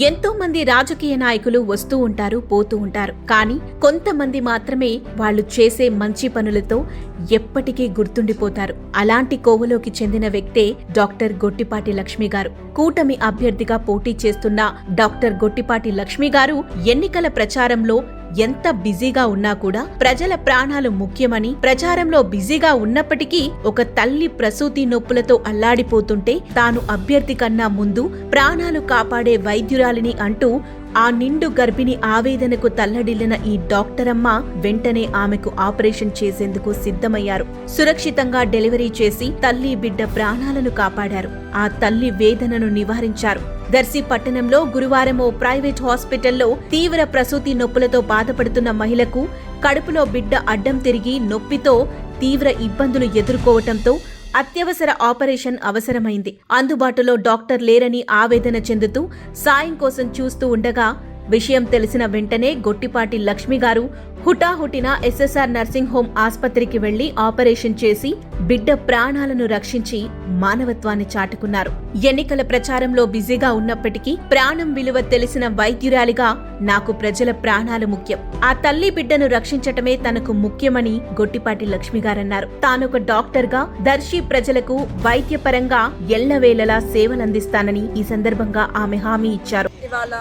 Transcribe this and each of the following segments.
ఎంతో మంది రాజకీయ నాయకులు వస్తూ ఉంటారు పోతూ ఉంటారు. కానీ కొంతమంది మాత్రమే వాళ్ళు చేసే మంచి పనులతో ఎప్పటికీ గుర్తుండిపోతారు. అలాంటి కోవలోకి చెందిన వ్యక్తే డాక్టర్ గొట్టిపాటి లక్ష్మి గారు. కూటమి అభ్యర్థిగా పోటీ చేస్తున్న డాక్టర్ గొట్టిపాటి లక్ష్మి గారు ఎన్నికల ప్రచారంలో ఎంత బిజీగా ఉన్నా కూడా ప్రజల ప్రాణాలు ముఖ్యమని ప్రచారంలో బిజీగా ఉన్నప్పటికీ ఒక తల్లి ప్రసూతి నొప్పులతో అల్లాడిపోతుంటే తాను అభ్యర్థి కన్నా ముందు ప్రాణాలు కాపాడే వైద్యురాలిని అంటూ ఆ నిండు గర్భిణి ఆవేదనకు తల్లడిల్లిన ఈ డాక్టరమ్మ వెంటనే ఆమెకు ఆపరేషన్ చేసేందుకు సిద్ధమయ్యారు. సురక్షితంగా డెలివరీ చేసి తల్లి బిడ్డ ప్రాణాలను కాపాడారు. ఆ తల్లి వేదనను నివారించారు. దర్శి పట్టణంలో గురువారం ఓ ప్రైవేట్ హాస్పిటల్లో తీవ్ర ప్రసూతి నొప్పులతో బాధపడుతున్న మహిళకు కడుపులో బిడ్డ అడ్డం తిరిగి నొప్పితో తీవ్ర ఇబ్బందులు ఎదుర్కోవటంతో అత్యవసర ఆపరేషన్ అవసరమైంది. అందుబాటులో డాక్టర్ లేరని ఆవేదన చెందుతూ సాయం కోసం చూస్తూ ఉండగా విషయం తెలిసిన వెంటనే గొట్టిపాటి లక్ష్మి గారు హుటాహుటిన ఎస్ఎస్ఆర్ నర్సింగ్ హోం ఆస్పత్రికి వెళ్ళి ఆపరేషన్ చేసి బిడ్డ ప్రాణాలను రక్షించి మానవత్వాన్ని చాటుకున్నారు. ఎన్నికల ప్రచారంలో బిజీగా ఉన్నప్పటికీ ప్రాణం విలువ తెలిసిన వైద్యురాలిగా నాకు ప్రజల ప్రాణాలు ముఖ్యం. ఆ తల్లి బిడ్డను రక్షించటమే తనకు ముఖ్యమని గొట్టిపాటి లక్ష్మి గారన్నారు తానొక డాక్టర్గా దర్శి ప్రజలకు వైద్యపరంగా ఎల్లవేళలా సేవలందిస్తానని ఈ సందర్భంగా ఆమె హామీ ఇచ్చారు. ఇవాళ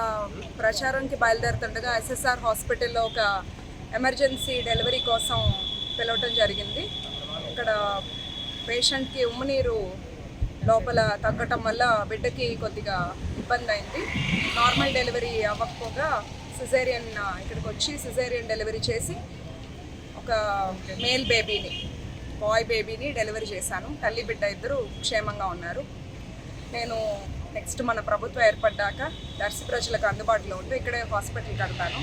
ప్రచారానికి బయలుదేరుతుండగా ఎస్ఎస్ఆర్ హాస్పిటల్లో ఒక ఎమర్జెన్సీ డెలివరీ కోసం పిలవటం జరిగింది. ఇక్కడ పేషెంట్కి ఉమ్మనీరు లోపల తగ్గటం వల్ల బిడ్డకి కొద్దిగా ఇబ్బంది అయింది. నార్మల్ డెలివరీ అవ్వకపోగా సిజేరియన్ ఇక్కడికి వచ్చి సిజేరియన్ డెలివరీ చేసి ఒక మేల్ బేబీని బాయ్ బేబీని డెలివరీ చేశాను. తల్లి బిడ్డ ఇద్దరు క్షేమంగా ఉన్నారు. నేను నెక్స్ట్ మన ప్రభుత్వం ఏర్పడ్డాక దర్శి ప్రజలకు అందుబాటులో ఉంటూ ఇక్కడే హాస్పిటల్ కడతాను.